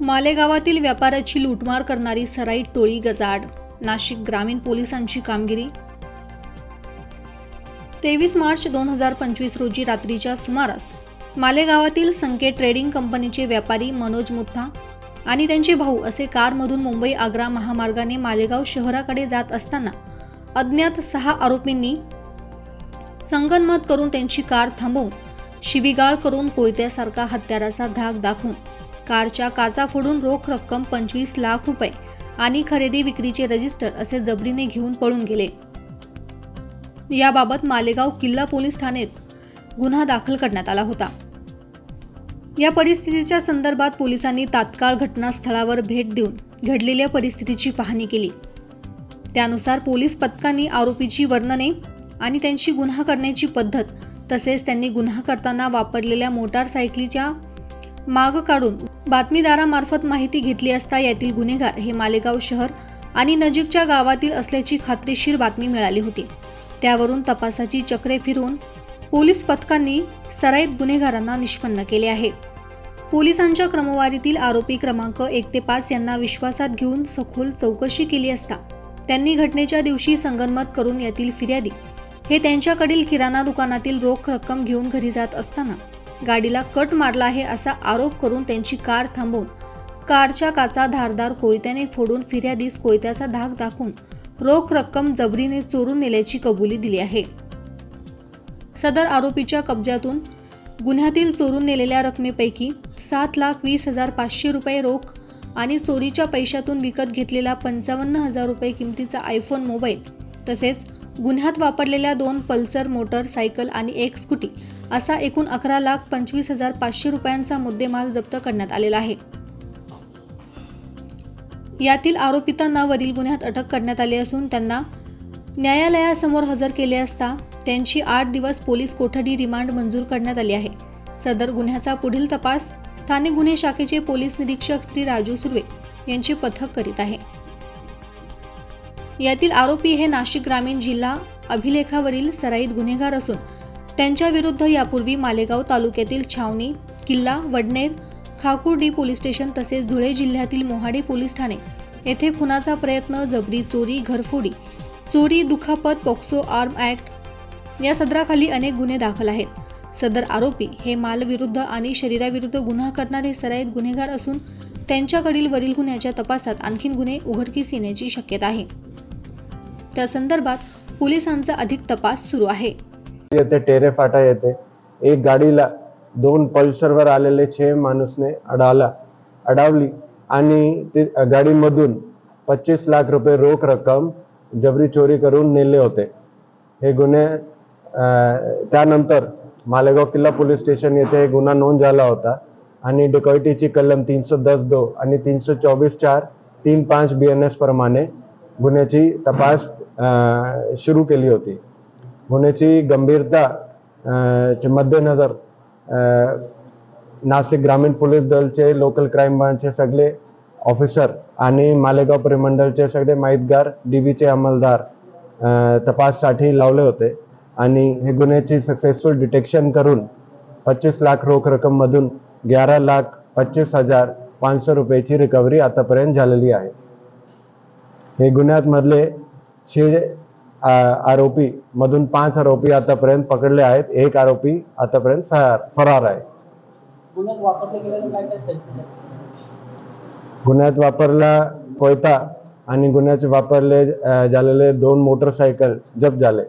मालेगावातील व्यापाऱ्याची लूटमार करणारी सराई टोळी गजाड नाशिक ग्रामीण पोलिसांची कामगिरी. तेवीस मार्च दोन हजार पंचवीस रोजी रात्रीच्या सुमारास मालेगावातील संकेत ट्रेडिंग कंपनीचे व्यापारी मनोज मुथा आणि त्यांचे भाऊ असे कारमधून मुंबई आग्रा महामार्गाने मालेगाव शहराकडे जात असताना अज्ञात सहा आरोपींनी संगनमत करून त्यांची कार थांबवून शिवीगाळ करून कोयत्यासारखा हत्याराचा धाक दाखवून कारच्या काचा फोडून रोख रक्कम पंचवीस लाख रुपये आणि खरेदी विक्रीचे रजिस्टर असे जबरीने घेऊन पळून गेले. याबाबत मालेगाव किल्ला पोलीस ठाण्यात गुन्हा दाखल करण्यात आला होता. या परिस्थितीच्या संदर्भात पोलिसांनी तात्काळ घटनास्थळावर भेट देऊन घडलेल्या परिस्थितीची पाहणी केली. त्यानुसार पोलीस पथकांनी आरोपीची वर्णने आणि त्यांची गुन्हा करण्याची पद्धत तसेच त्यांनी गुन्हा करताना वापरलेल्या मोटारसायकलीच्या माग काढून बातमीदारामार्फत माहिती घेतली असता यातील गुन्हेगार हे मालेगाव शहर आणि नजीकच्या गावातील असल्याची खात्रीशीर बातमी मिळाली होती. त्यावरून तपासाची चक्रे फिरून पोलीस पथकांनी सराईत गुन्हेगारांना निष्पन्न केले आहे. पोलिसांच्या क्रमवारीतील आरोपी क्रमांक एक ते पाच यांना विश्वासात घेऊन सखोल चौकशी केली असता त्यांनी घटनेच्या दिवशी संगनमत करून यातील फिर्यादी हे त्यांच्याकडील किराणा दुकानातील रोख रक्कम घेऊन घरी जात असताना गाडीला कट मारला आहे असा आरोप करून त्यांची कार थांबवून कारच्या काचा धारदार कोयत्याने फोडून फिर्यादीस कोयत्याचा धाक दाखवून रोख रक्कम जबरीने चोरून नेल्याची कबुली दिली आहे. सदर आरोपीच्या कब्जातून गुन्ह्यातील चोरून नेलेल्या रकमेपैकी सात लाख वीस हजार पाचशे रुपये रोख आणि चोरीच्या पैशातून विकत घेतलेला पंचावन्न हजार रुपये किमतीचा आयफोन मोबाईल तसेच गुन्ह्यात वापरलेल्या दोन पल्सर मोटर सायकल आणि एक स्कूटी असा एकूण अकरा लाख पंचवीस हजार पाचशे रुपयांचा मुद्देमाल जप्त करण्यात आलेला आहे. यातील आरोपितांना वरील गुन्ह्यात अटक करण्यात आली असून त्यांना न्यायालयासमोर हजर केले असता त्यांची आठ दिवस पोलीस कोठडी रिमांड मंजूर करण्यात आली आहे. सदर गुन्ह्याचा पुढील तपास स्थानिक गुन्हे शाखेचे पोलीस निरीक्षक श्री राजू सुर्वे यांचे पथक करीत आहे. यातील आरोपी हे नाशिक ग्रामीण जिल्हा अभिलेखावरील सराईत गुन्हेगार असून त्यांच्या विरुद्ध यापूर्वी मालेगाव तालुक्यातील छावणी किल्ला वडनेर खाकुर्डी पोलीस स्टेशन तसेच धुळे जिल्ह्यातील मोहाडी पोलीस ठाणे येथे खुनाचा प्रयत्न जबरी चोरी घरफोडी चोरी दुखापत पॉक्सो आर्म ॲक्ट या सदराखाली अनेक गुन्हे दाखल आहेत. सदर आरोपी हे मालविरुद्ध आणि शरीराविरुद्ध गुन्हा करणारे सराईत गुन्हेगार असून त्यांच्याकडील वरील गुन्ह्याच्या तपासात आणखीन गुन्हे उघडकीस येण्याची शक्यता आहे. त्या संदर्भात पोलिसांचा अधिक तपास सुरू आहे. येथे टेरे फाटा येते. एक गाडीला दोन पल्सरवर आलेले छे माणूसने अडावला अडावली आणि ते गाडीमधून पच्चीस लाख रुपये रोख रक्कम जबरी चोरी करून नेले होते. हे गुन्हे त्यानंतर मालेगाव किल्ला पोलीस स्टेशन येथे गुन्हा नोंद झाला होता आणि डिकॉयटीची कलम तीनशे दस दो आणि तीनशे चोवीस चार तीन पाच बी एन एस प्रमाणे गुन्ह्याची तपास सुरू केली होती. गुन्ह्याची गंभीरता चे मध्यनजर नाशिक ग्रामीण पोलीस दलचे लोकल क्राईम ब्रांचचे सगळे ऑफिसर आणि मालेगाव परिमंडळचे सगळे माहितगार डीबीचे अंमलदार तपाससाठी लावले होते. आणि हे गुन्ह्याची सक्सेसफुल डिटेक्शन करून पच्चीस लाख रोख रकममधून ग्यारा लाख पच्चीस हजार पाचशे रुपयाची रिकव्हरी आतापर्यंत झालेली आहे. हे गुन्ह्यात मधले छे आरोपी मधून पाच आरोपी आतापर्यंत पकडले आहेत. एक आरोपी आतापर्यंत फरार आहे. गुन्ह्यात वापरलं कोयता आणि गुन्ह्याचे वापरले झालेले दोन मोटरसायकल जप्त झाले.